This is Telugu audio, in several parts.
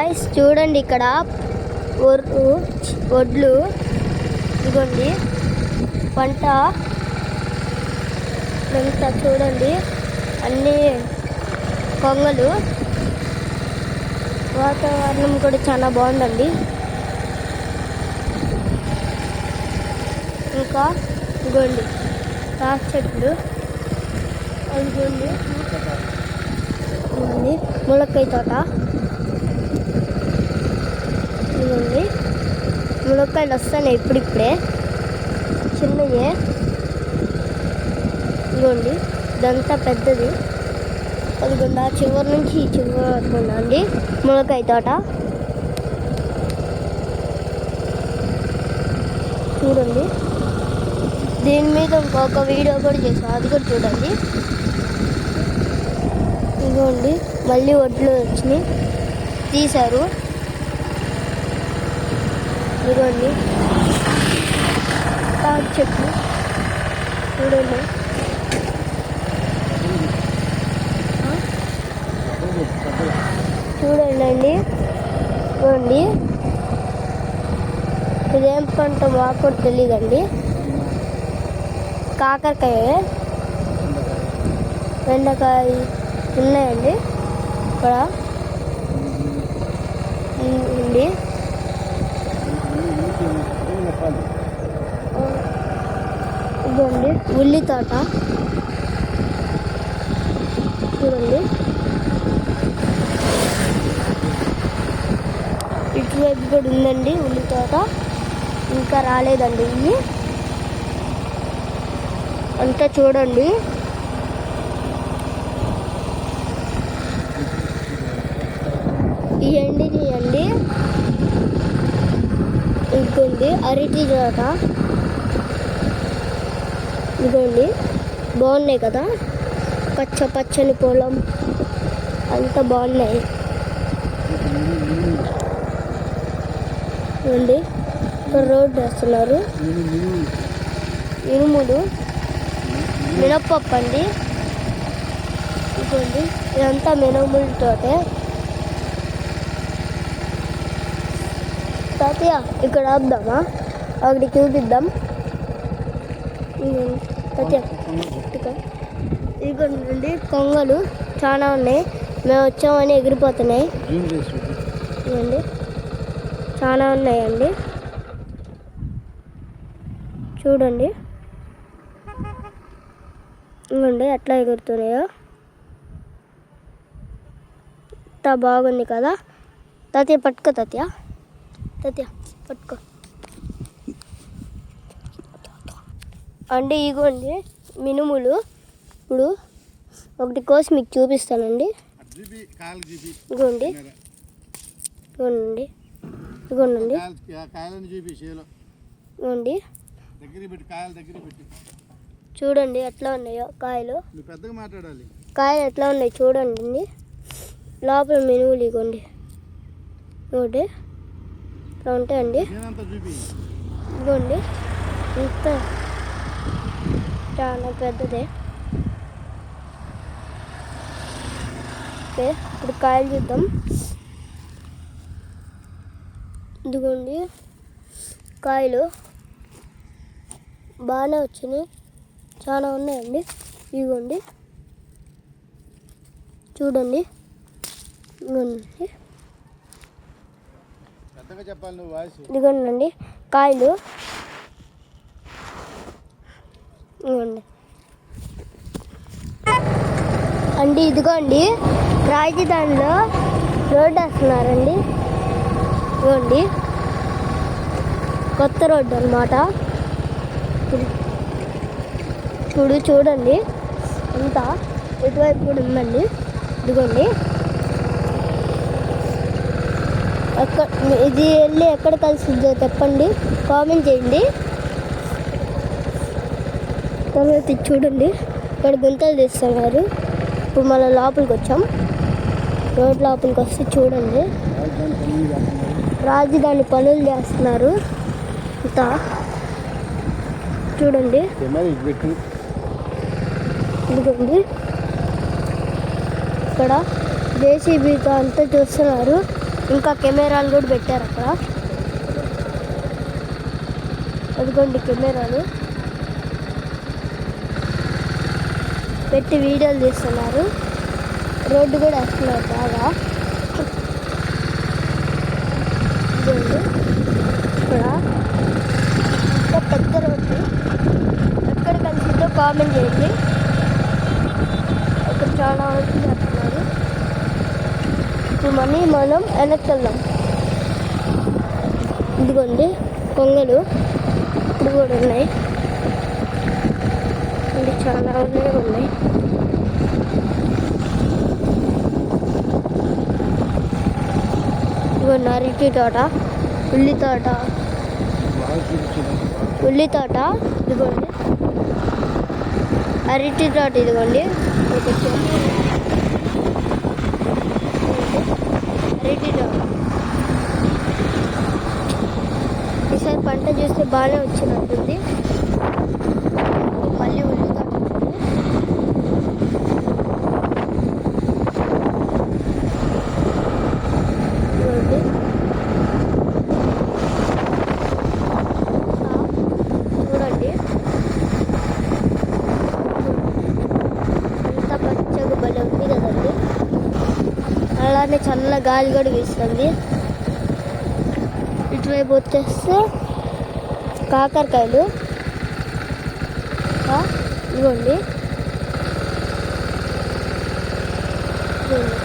గైస్ చూడండి ఇక్కడ ఒర్రు వడ్లు ఇదిగోండి పంట ఎంత చూడండి అన్ని కొంగలు వాతావరణం కూడా చాలా బాగుందండి. ఇంకా ఇదిగోండి రాసి చెట్లు. అదిగోండి ములక్కాయ తోట. ఉంది. మునక్కాయలు వస్తాయి ఇప్పుడిప్పుడే. చిన్నయే. ఇదిగోండి ఇదంతా పెద్దది. అదిగోండి ఆ చివరి నుంచి ఈ చివరి వరకు ఉందండి మునక్కాయ తోట. చూడండి. దీని మీద ఇంకొక వీడియో కూడా చేసాం అది కూడా చూడండి. ఇదిగోండి మళ్ళీ వడ్లు వచ్చినాయి తీశారు. ఇదిగోండి. తాటి చెట్లు చూడండి. చూడండి అండి చూడండి ఇదేం పంట మాకు తెలియదండి కాకరకాయ బెండకాయ ఉన్నాయండి. ఇక్కడ. ఉంది. ఇదండి ఉల్లి తోట. చూడండి. ఇటువైపు కూడా ఉందండి ఉల్లి తోట. ఇంకా రాలేదండి ఇవి అంతా చూడండి. ఈ ఎండిని అండి అరటి జాత. ఇదిగోండి. బాగున్నాయి కదా? పచ్చ పచ్చని పొలం. అంత బాగున్నాయి. ఇవ్వండి ఇక్కడ రోడ్డు వేస్తున్నారు. ఇనుములు. మినప్పప్పు అండి. ఇదంతా మినములతోటే. తాతయ్య ఇక్కడ ఆపుదామా? అక్కడికి చూపిద్దాం. తాతయ్య. ఇక్కడ నుండి కొంగలు చాలా ఉన్నాయి. మేము వచ్చామని ఎగిరిపోతున్నాయి. ఇదిగోండి చాలా ఉన్నాయండి. చూడండి. ఇవ్వండి ఎట్లా ఎగురుతున్నాయో. ఎంత బాగుంది కదా. తాతయ్య పట్టుకో తాతయ్య. తాతయ్య పట్టుకో. అంటే ఇగోండి మినుములు. ఇప్పుడు ఒకటి కోసి మీకు చూపిస్తానండి. ఇగోండి. ఇగోండి ఇగోండి ఇగోండి. చూడండి ఎట్లా ఉన్నాయో కాయలు. కాయలు ఎట్లా ఉన్నాయి చూడండి. లోపల మినుములు ఇగోండి. ఇగోండి. ఇట్లా ఉంటాయండి ఇదిగోండి. ఇంత చాలా పెద్దదే. ఓకే ఇప్పుడు కాయలు చూద్దాం. ఇదిగోండి. కాయలు బాగానే వచ్చినాయి. చాలా ఉన్నాయండి. ఇదిగోండి. చూడండి. ఇదిగోండి. ఇదిగోండి కాయలు. ఇదిగోండి అండి ఇదిగోండి రాజధానిలో రోడ్డు వేస్తున్నారండి. ఇదిగోండి కొత్త రోడ్డు అనమాట చూడు చూడండి. అంతా ఇటువైపు కూడా ఉందండి. ఇదిగోండి. ఎక్కడ ఇది వెళ్ళి ఎక్కడ కలిసిందో చెప్పండి. కామెంట్ చేయండి. తర్వాత చూడండి. ఇక్కడ గుంతలు తీస్తున్నారు. ఇప్పుడు మళ్ళీ లోపలికి వచ్చాం. రోడ్ లోపలికి వస్తే చూడండి. రాజధాని పనులు చేస్తున్నారు. ఇంత చూడండి. ఇదిగోండి. ఇక్కడ జేసీబీతో అంతా చూస్తున్నారు. ఇంకా కెమెరాలు కూడా పెట్టారు అక్కడ. అదిగోండి కెమెరాలు. పెట్టి వీడియోలు తీస్తున్నారు. రోడ్డు కూడా వస్తున్నారు బాగా. ఇదిగోండి. ఇక్కడ. ఇంకా పెద్ద రోడ్డు. ఎక్కడ కలిసిందో కామెంట్ చేయండి. ఇక్కడ చాలా వరకు చేస్తున్నారు ఇప్పుడు మనం వెనక్కి వెళ్దాం ఇదిగోండి కొంగలు ఇప్పుడు కూడా ఉన్నాయి. ఇది చాలా ఉన్నాయి ఉన్నాయి. ఇదిగోండి అరటి తోట ఉల్లి తోట. ఉల్లి తోట ఇదిగోండి. అరటి తోట ఇదిగోండి మీకు వచ్చేది. అరటి తోట ఈసారి పంట చూస్తే బాగానే వచ్చినట్టుంది. మళ్ళీ ఉల్లి చూడండి. అంతా పచ్చగా భలే ఉంది కదండి. అలానే చల్ల గాలి కూడా వీస్తుంది. ఇటువైపు వచ్చేస్తే కాకరకాయలు. ఇవ్వండి. ఇదిగోండి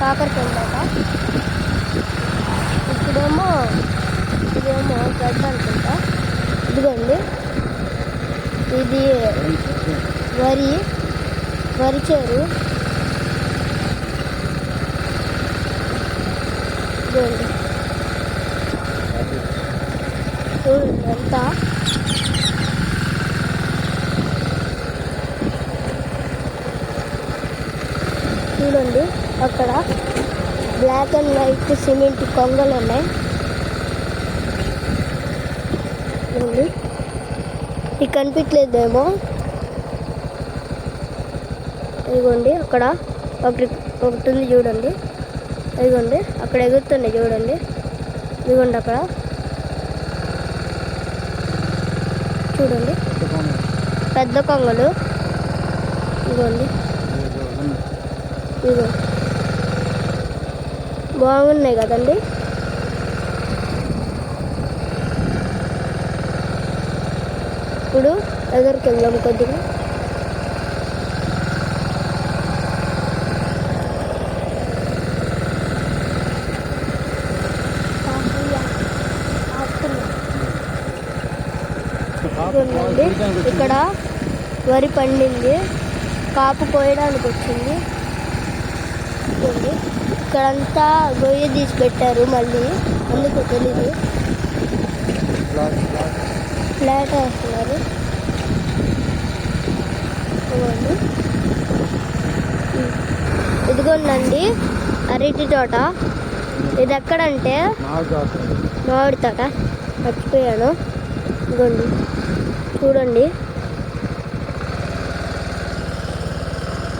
కాకరకాయలు దాకా ఇప్పుడేమో ఇదేమో గడ్డ అనుకుంటా. ఇదిగోండి. ఇది వరి వరి చేరు. ఇదిగోండి. చూడండి అంతా చూడండి అక్కడ బ్లాక్ అండ్ వైట్ సిమెంట్ కొంగలు ఉన్నాయి చూడండి. మీకు కనిపించలేదేమో. ఇదిగోండి అక్కడ ఒకటి ఒకటి ఉంది చూడండి. ఇదిగోండి అక్కడ ఎగురుతుంది చూడండి. ఇదిగోండి అక్కడ చూడండి. పెద్ద కొంగలు. ఇదిగోండి. ఇదిగో. బాగున్నాయి కదండి. ఇప్పుడు ఎదురుకెళ్దాం కొద్దిగా. ఇదిగోండి ఇక్కడ వరి పండింది. కాపు కోయడానికి వచ్చింది. ఇక్కడంతా గొయ్య తీసి పెట్టారు మళ్ళీ. అందుకు తెలీదు. ఫ్లాట్ వేస్తున్నారు. ఇదిగోండి అరటి తోట. ఇది ఎక్కడంటే మామిడి తోట. మర్చిపోయాను. ఇదిగోండి. చూడండి.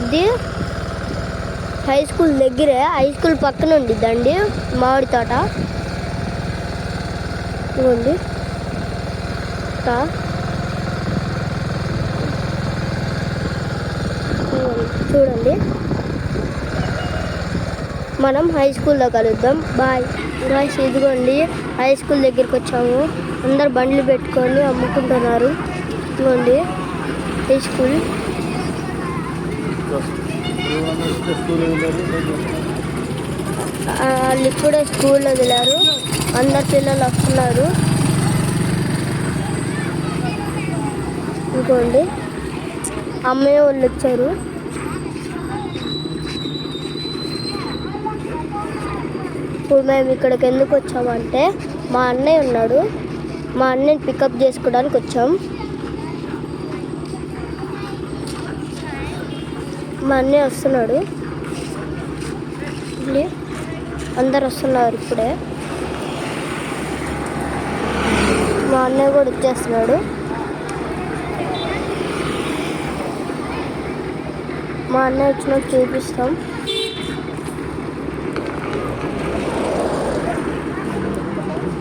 ఇది హై స్కూల్ దగ్గరే హై స్కూల్ పక్కన ఉండిద్దండి మామిడి తోట. ఇవ్వండి చూడండి. మనం హై స్కూల్లో కలుద్దాం. బాయ్ గాయస్ ఇదిగోండి. హై స్కూల్ దగ్గరికి వచ్చాము. అందరు బండ్లు పెట్టుకొని అమ్ముకుంటున్నారు. ఇదిగోండి. హై స్కూల్ వాళ్ళు ఇప్పుడే స్కూల్ వదిలారు అందరు పిల్లలు వస్తున్నారు. ఇంకోండి అమ్మయ్య వాళ్ళు వచ్చారు. ఇప్పుడు మేము ఇక్కడికి ఎందుకు వచ్చామంటే మా అన్నయ్య ఉన్నాడు. మా అన్నయ్యని పికప్ చేసుకోవడానికి వచ్చాం. మా అన్నయ్య వస్తున్నాడు. అందరు వస్తున్నారు ఇప్పుడే. మా అన్నయ్య కూడా వచ్చేస్తున్నాడు. మా అన్నయ్య వచ్చినప్పుడు చూపిస్తాం.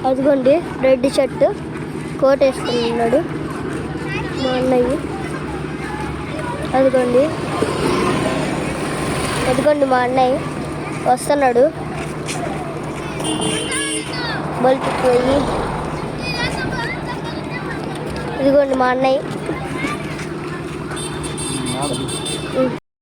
అదిగోండి రెడ్ షర్ట్. కోట్ వేసుకుని ఉన్నాడు మా అన్నయ్య. అదిగోండి. అదిగోండి మా అన్నయ్య. వస్తున్నాడు. బయటికి పోయి. ఇదిగోండి మా అన్నయ్య.